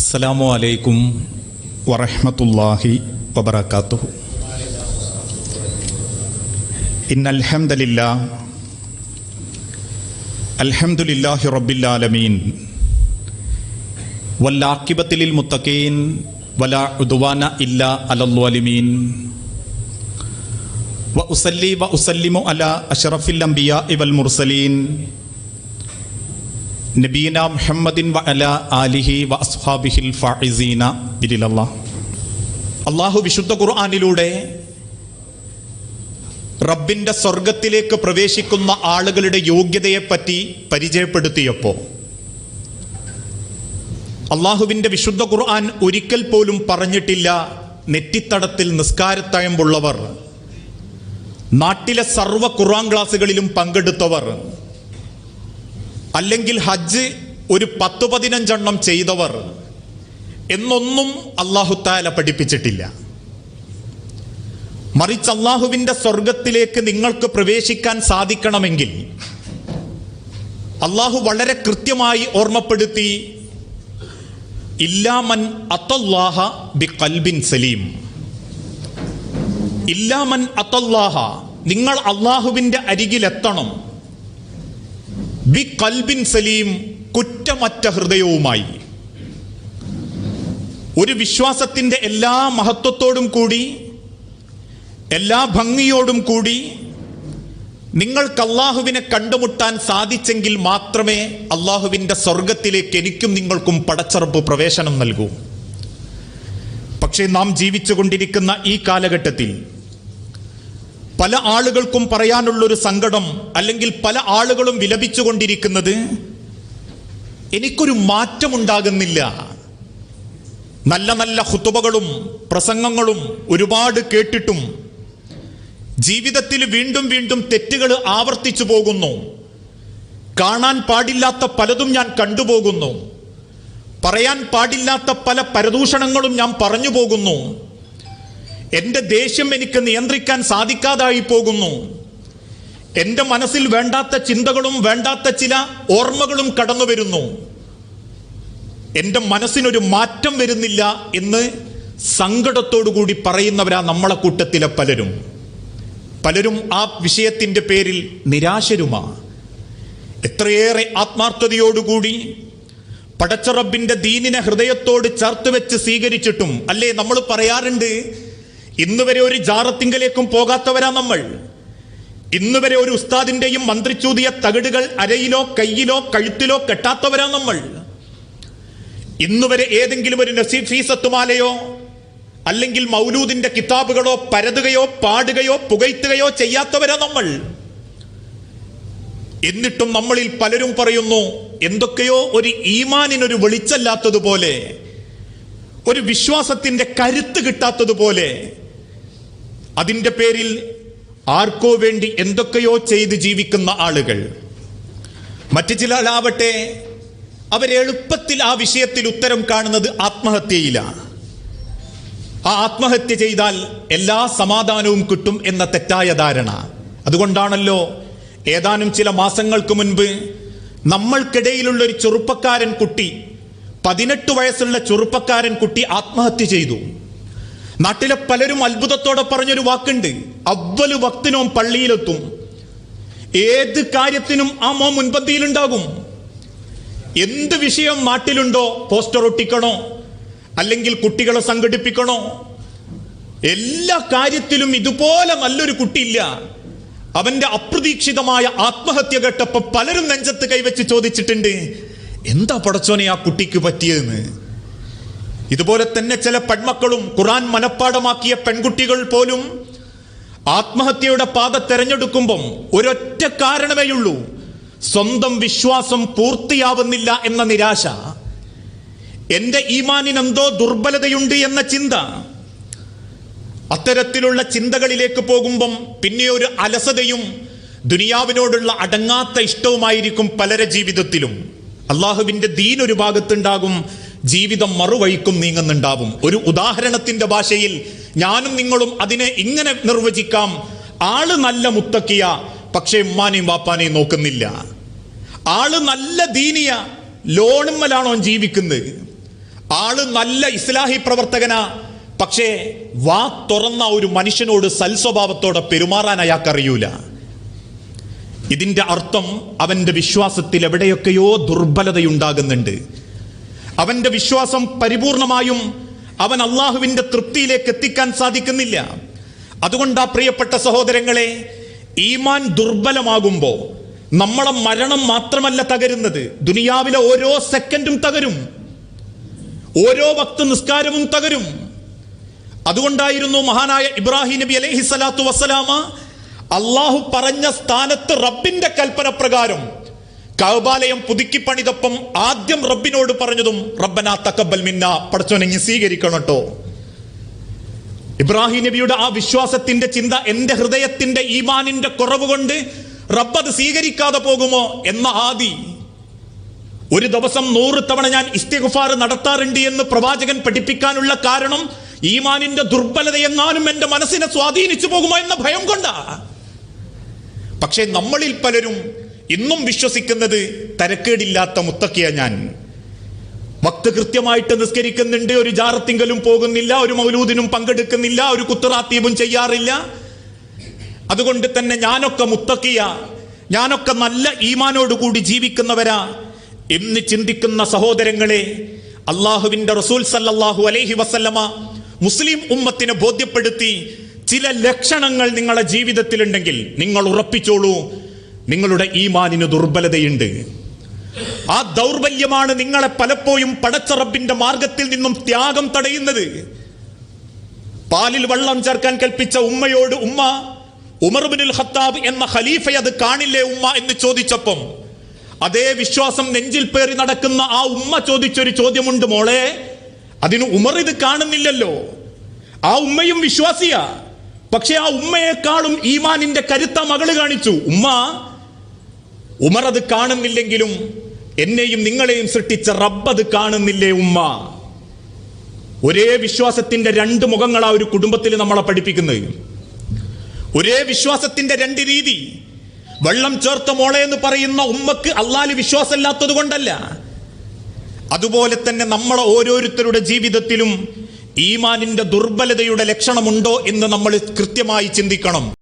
അസ്സലാമു അലൈക്കും വറഹ്മത്തുള്ളാഹി വബറകാതുഹു ഇന്നൽ ഹംദലില്ലാ അൽഹംദുലില്ലാഹി റബ്ബിൽ ആലമീൻ വല്ലാഖിബത്തിൽ ലിൽ മുത്തഖീൻ വലാ ഉദ്വാന ഇല്ലാ അലൽ ളാലിമീൻ വഉസല്ലി വഉസല്ലിമു അലാ അഷ്റഫിൽ അംബിയാഇ വൽ മുർസലീൻ നബീന മുഹമ്മദിൻ വഅല ആലിഹി വഅസ്ഹാബിഹിൽ അള്ളാഹു വിശുദ്ധ ഖുർആാനിലൂടെ റബ്ബിന്റെ സ്വർഗത്തിലേക്ക് പ്രവേശിക്കുന്ന ആളുകളുടെ യോഗ്യതയെപ്പറ്റി പരിചയപ്പെടുത്തിയപ്പോൾ അള്ളാഹുവിന്റെ വിശുദ്ധ ഖുർആൻ ഒരിക്കൽ പോലും പറഞ്ഞിട്ടില്ല നെറ്റിത്തടത്തിൽ നിസ്കാരത്തയമ്പുള്ളവർ നാട്ടിലെ സർവ ഖുർആൻ ക്ലാസ്സുകളിലും പങ്കെടുത്തവർ. അല്ലെങ്കിൽ ഹജ്ജ് ഒരു പത്ത് പതിനഞ്ചെണ്ണം ചെയ്തവർ എന്നൊന്നും അള്ളാഹുത്താല പഠിപ്പിച്ചിട്ടില്ല. മറിച്ച് അള്ളാഹുവിന്റെ സ്വർഗത്തിലേക്ക് നിങ്ങൾക്ക് പ്രവേശിക്കാൻ സാധിക്കണമെങ്കിൽ അള്ളാഹു വളരെ കൃത്യമായി ഓർമ്മപ്പെടുത്തി ഇല്ലാമൻ അത്തല്ലാഹ ബി കൽബിൻ സലീം ഇല്ലാമൻ അത്തല്ലാഹ നിങ്ങൾ അള്ളാഹുവിന്റെ അരികിലെത്തണം. ബി കൽബിൻ സലീം കുറ്റമറ്റ ഹൃദയവുമായി. ഒരു വിശ്വാസത്തിന്റെ എല്ലാ മഹത്വത്തോടും കൂടി എല്ലാ ഭംഗിയോടും കൂടി നിങ്ങൾക്ക് അള്ളാഹുവിനെ കണ്ടുമുട്ടാൻ സാധിച്ചെങ്കിൽ മാത്രമേ അള്ളാഹുവിന്റെ സ്വർഗത്തിലേക്ക് എനിക്കും നിങ്ങൾക്കും പടച്ചറപ്പ് പ്രവേശനം നൽകൂ. പക്ഷേ നാം ജീവിച്ചുകൊണ്ടിരിക്കുന്ന ഈ കാലഘട്ടത്തിൽ പല ആളുകൾക്കും പറയാനുള്ളൊരു സങ്കടം അല്ലെങ്കിൽ പല ആളുകളും വിലപിച്ചുകൊണ്ടിരിക്കുന്നത് എനിക്കൊരു മാറ്റമുണ്ടാകുന്നില്ല. നല്ല നല്ല ഹുത്തുബകളും പ്രസംഗങ്ങളും ഒരുപാട് കേട്ടിട്ടും ജീവിതത്തിൽ വീണ്ടും വീണ്ടും തെറ്റുകൾ ആവർത്തിച്ചു പോകുന്നു. കാണാൻ പാടില്ലാത്ത പലതും ഞാൻ കണ്ടുപോകുന്നു. പറയാൻ പാടില്ലാത്ത പല പരദൂഷണങ്ങളും ഞാൻ പറഞ്ഞു പോകുന്നു. എന്റെ ദേഷ്യം എനിക്ക് നിയന്ത്രിക്കാൻ സാധിക്കാതായി പോകുന്നു. എന്റെ മനസ്സിൽ വേണ്ടാത്ത ചിന്തകളും വേണ്ടാത്ത ചില ഓർമ്മകളും കടന്നു വരുന്നു എന്റെ മനസ്സിനൊരു മാറ്റം വരുന്നില്ല എന്ന് സങ്കടത്തോടുകൂടി പറയുന്നവരാ നമ്മളെ കൂട്ടത്തിലെ പലരും. പലരും ആ വിഷയത്തിന്റെ പേരിൽ നിരാശരുമാ. എത്രയേറെ ആത്മാർത്ഥതയോടുകൂടി പടച്ചറബിന്റെ ദീനിനെ ഹൃദയത്തോട് ചേർത്ത് വെച്ച് സ്വീകരിച്ചിട്ടും അല്ലേ നമ്മൾ പറയാറുണ്ട് ഇന്ന് വരെ ഒരു ജാറത്തിങ്കലേക്കും പോകാത്തവരാ നമ്മൾ. ഇന്ന് വരെ ഒരു ഉസ്താദിന്റെയും മന്ത്രിച്ചൂതിയ തകിടുകൾ അരയിലോ കയ്യിലോ കഴുത്തിലോ കെട്ടാത്തവരാ നമ്മൾ. ഇന്ന് വരെ ഏതെങ്കിലും ഒരു നസീഫീസത്തുമാലയോ അല്ലെങ്കിൽ മൗലൂദിന്റെ കിതാബുകളോ പരതുകയോ പാടുകയോ പുകയ്ത്തുകയോ ചെയ്യാത്തവരാ നമ്മൾ. എന്നിട്ടും നമ്മളിൽ പലരും പറയുന്നു എന്തൊക്കെയോ ഒരു ഈമാനിനൊരു വെളിച്ചല്ലാത്തതുപോലെ ഒരു വിശ്വാസത്തിന്റെ കരുത്ത് കിട്ടാത്തതുപോലെ അതിന്റെ പേരിൽ ആർക്കോ വേണ്ടി എന്തൊക്കെയോ ചെയ്ത് ജീവിക്കുന്ന ആളുകൾ. മറ്റു ചിലരാവട്ടെ അവരെളുപ്പത്തിൽ ആ വിഷയത്തിൽ ഉത്തരം കാണുന്നത് ആത്മഹത്യയിലാണ്. ആ ആത്മഹത്യ ചെയ്താൽ എല്ലാ സമാധാനവും കിട്ടും എന്ന തെറ്റായ ധാരണ. അതുകൊണ്ടാണല്ലോ ഏതാനും ചില മാസങ്ങൾക്ക് മുൻപ് നമ്മൾക്കിടയിലുള്ള ഒരു ചെറുപ്പക്കാരൻ കുട്ടി പതിനെട്ട് വയസ്സുള്ള ചെറുപ്പക്കാരൻ കുട്ടി ആത്മഹത്യ ചെയ്തു. നാട്ടിലെ പലരും അത്ഭുതത്തോടെ പറഞ്ഞൊരു വാക്കുണ്ട്. അവൽ ഭക്തിനോം പള്ളിയിലെത്തും. ഏത് കാര്യത്തിനും ആ മോ മുൻപന്തിയിലുണ്ടാകും. എന്ത് വിഷയം നാട്ടിലുണ്ടോ പോസ്റ്റർ ഒട്ടിക്കണോ അല്ലെങ്കിൽ കുട്ടികളെ സംഘടിപ്പിക്കണോ എല്ലാ കാര്യത്തിലും ഇതുപോലെ നല്ലൊരു കുട്ടിയില്ല. അവന്റെ അപ്രതീക്ഷിതമായ ആത്മഹത്യ കേട്ടപ്പോ പലരും നെഞ്ചത്ത് കൈവച്ച് ചോദിച്ചിട്ടുണ്ട് എന്താ പടച്ചോനെ ആ കുട്ടിക്ക് പറ്റിയതെന്ന്? ഇതുപോലെ തന്നെ ചില പെൺമക്കളും ഖുറാൻ മനഃപ്പാടമാക്കിയ പെൺകുട്ടികൾ പോലും ആത്മഹത്യയുടെ പാത തെരഞ്ഞെടുക്കുമ്പം ഒരൊറ്റ കാരണമേയുള്ളൂ. സ്വന്തം വിശ്വാസം പൂർത്തിയാവുന്നില്ല എന്ന നിരാശ. എന്റെ ഈമാനിനെന്തോ ദുർബലതയുണ്ട് എന്ന ചിന്ത. അത്തരത്തിലുള്ള ചിന്തകളിലേക്ക് പോകുമ്പം പിന്നെ ഒരു അലസതയും ദുനിയാവിനോടുള്ള അടങ്ങാത്ത ഇഷ്ടവുമായിരിക്കും പലരെ ജീവിതത്തിലും. അള്ളാഹുവിന്റെ ദീൻ ഒരു ഭാഗത്തുണ്ടാകും ജീവിതം മറുവഴിക്കും നീങ്ങുന്നുണ്ടാവും. ഒരു ഉദാഹരണത്തിന്റെ ഭാഷയിൽ ഞാനും നിങ്ങളും അതിനെ ഇങ്ങനെ നിർവചിക്കാം. ആൾ നല്ല മുത്തക്കിയ പക്ഷേ ഉമ്മാനെയും വാപ്പാനെയും നോക്കുന്നില്ല. ആൾ നല്ല ദീനിയ ലോണുമ്മലാണോ ജീവിക്കുന്നത്? ആൾ നല്ല ഇസ്ലാഹി പ്രവർത്തകനാ പക്ഷേ വാ തുറന്ന ഒരു മനുഷ്യനോട് സൽസ്വഭാവത്തോടെ പെരുമാറാൻ അയാൾക്കറിയൂല. ഇതിന്റെ അർത്ഥം അവന്റെ വിശ്വാസത്തിൽ എവിടെയൊക്കെയോ ദുർബലതയുണ്ടാകുന്നുണ്ട്. അവന്റെ വിശ്വാസം പരിപൂർണമായും അവൻ അള്ളാഹുവിന്റെ തൃപ്തിയിലേക്ക് എത്തിക്കാൻ സാധിക്കുന്നില്ല. അതുകൊണ്ടാ പ്രിയപ്പെട്ട സഹോദരങ്ങളെ ഈമാൻ ദുർബലമാകുമ്പോൾ നമ്മളെ മരണം മാത്രമല്ല തകരുന്നത്. ദുനിയാവിലെ ഓരോ സെക്കൻഡും തകരും. ഓരോ ഭക്ത നിസ്കാരവും തകരും. അതുകൊണ്ടായിരുന്നു മഹാനായ ഇബ്രാഹിം നബി അലൈഹി സ്വലാത്തു വസ്സലാമ അള്ളാഹു പറഞ്ഞ സ്ഥാനത്ത് റബ്ബിന്റെ കൽപ്പന പ്രകാരം കൗബാലയം പുതുക്കി പണിതപ്പം ആദ്യം റബ്ബിനോട് പറഞ്ഞതും റബ്ബന തക്കബൽ മിന്ന. പടച്ചോനെങ്ങി സ്വീകരിക്കണം കേട്ടോ ഇബ്രാഹിം നബിയുടെ ആ വിശ്വാസത്തിന്റെ ചിന്ത എന്റെ ഹൃദയത്തിന്റെ ഈമാനിന്റെ കുറവ് കൊണ്ട് റബ്ബ് അത് സ്വീകരിക്കാതെ പോകുമോ എന്ന ആദി. ഒരു ദിവസം നൂറ് തവണ ഞാൻ ഇസ്തിഗുഫാർ നടത്താറുണ്ട് എന്ന് പ്രവാചകൻ പഠിപ്പിക്കാനുള്ള കാരണം ഈമാനിന്റെ ദുർബലത എങ്ങാനും എന്റെ മനസ്സിനെ സ്വാധീനിച്ചു പോകുമോ എന്ന ഭയം കൊണ്ടാ. പക്ഷെ നമ്മളിൽ പലരും ഇന്നും വിശ്വസിക്കുന്നത് തരക്കേടില്ലാത്ത മുത്തക്കിയ ഞാൻ. ഭക്ത് കൃത്യമായിട്ട് നിസ്കരിക്കുന്നുണ്ട് ഒരു ജാറത്തിങ്കലും പോകുന്നില്ല ഒരു മൗലൂദിനും പങ്കെടുക്കുന്നില്ല ഒരു കുത്തറാത്തീപും ചെയ്യാറില്ല. അതുകൊണ്ട് തന്നെ ഞാനൊക്കെ മുത്തക്കിയ ഞാനൊക്കെ നല്ല ഈമാനോടുകൂടി ജീവിക്കുന്നവരാ എന്ന് ചിന്തിക്കുന്ന സഹോദരങ്ങളെ അള്ളാഹുവിന്റെ റസൂൽ സല്ലാഹു അലൈഹി വസല്ലമ മുസ്ലിം ഉമ്മത്തിനെ ബോധ്യപ്പെടുത്തി ചില ലക്ഷണങ്ങൾ നിങ്ങളുടെ ജീവിതത്തിലുണ്ടെങ്കിൽ നിങ്ങൾ ഉറപ്പിച്ചോളൂ. നിങ്ങളുടെ ഈമാനിന് ദുർബലതയുണ്ട്. ആ ദൗർബല്യമാണ് നിങ്ങളെ പലപ്പോഴും പടച്ചറബിന്റെ മാർഗത്തിൽ നിന്നും ത്യാഗം തടയുന്നത്. പാലിൽ വെള്ളം ചേർക്കാൻ കൽപ്പിച്ച ഉമ്മയോട് ഉമ്മ ഉമർബിനുൽ ഖത്താബ് എന്ന ഖലീഫ അത് കാണില്ലേ ഉമ്മ? എന്ന് ചോദിച്ചപ്പം അതേ വിശ്വാസം നെഞ്ചിൽ പേറി നടക്കുന്ന ആ ഉമ്മ ചോദിച്ചൊരു ചോദ്യമുണ്ട് മോളെ. അതിന് ഉമർ ഇത് കാണുന്നില്ലല്ലോ. ആ ഉമ്മയും വിശ്വാസിയാ. പക്ഷെ ആ ഉമ്മയെക്കാളും ഈമാനിന്റെ കരുത്ത മകൾ കാണിച്ചു. ഉമ്മ ഉമർ അത് കാണുന്നില്ലെങ്കിലും എന്നെയും നിങ്ങളെയും സൃഷ്ടിച്ച റബ്ബ് അത് കാണുന്നില്ലേ ഉമ്മ? ഒരേ വിശ്വാസത്തിന്റെ രണ്ട് മുഖങ്ങളാ ഒരു കുടുംബത്തിൽ നമ്മളെ പഠിപ്പിക്കുന്നത്. ഒരേ വിശ്വാസത്തിന്റെ രണ്ട് രീതി. വെള്ളം ചേർത്ത മോളെ എന്ന് പറയുന്ന ഉമ്മക്ക് അള്ളാൽ വിശ്വാസമില്ലാത്തത് കൊണ്ടല്ല. അതുപോലെ തന്നെ നമ്മളെ ഓരോരുത്തരുടെ ജീവിതത്തിലും ഈമാനിന്റെ ദുർബലതയുടെ ലക്ഷണമുണ്ടോ എന്ന് നമ്മൾ കൃത്യമായി ചിന്തിക്കണം.